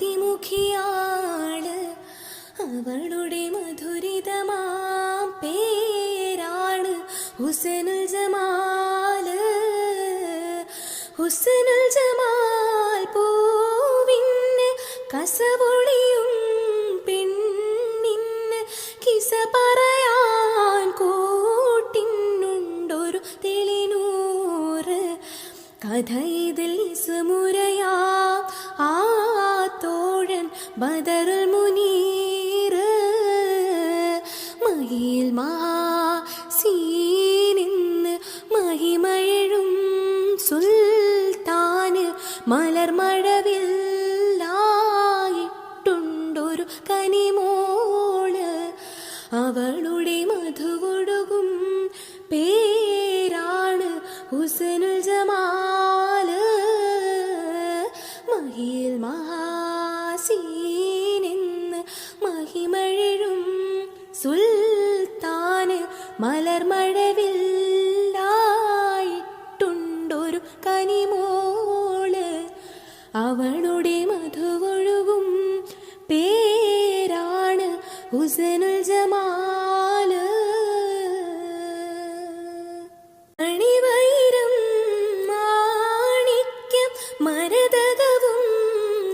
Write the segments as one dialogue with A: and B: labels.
A: അതിമുഖിയാൾ അവളുടെ മധുരിതമാം പേരാണ് ഹുസനുൽ Jamal. ഹുസനുൽ Jamal പൂവിന്നെ കസവൊളിയും പെണ്ണിന്ന് Qissa പറയാൻ കൂട്ടിനുണ്ടൊരു തെളിനൂറ്. കഥ ഇതിൽ സുമുര സുൽത്താന് മലർമഴവില്ലായിട്ടുണ്ടൊരു കനിമോൾ. അവളുടെ മധുവൊടുകും പേരാണ് ഹുസനുൽ ജമാൽ. മഹിൽ മഹാസീനെന്ന് മഹിമഴഴും സുൽത്താന് മലർമഴവില്ലായിട്ടുണ്ടൊരു കനിമോൾ. അവളുടെ മധുവൊഴുകും പേരാണ് ഹുസനുൽ ജമാൽ. അണിവൈരം മാണിക്യം മരതകവും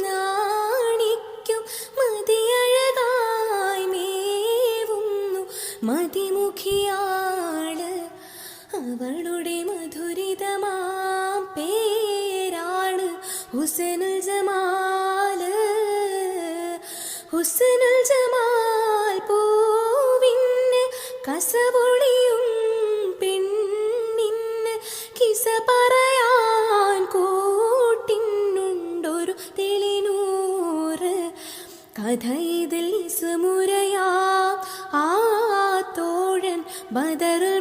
A: നാണിക്കും മതിയഴകായി മേവുന്നു മതിമുഖിയാൾ. അവളുടെ ഹുസനുൽ ജമാൽ ഹുസനുൽ ജമാൽ പൂവിന് കസപൊളിയും പെണ്ണിന് കിസ പറയാൻ കൂട്ടിനുണ്ടൊരു തെളിനൂറ്. കഥ ഇതിൽ സുമുരയാ ആ തോഴൻ ബദറുൽ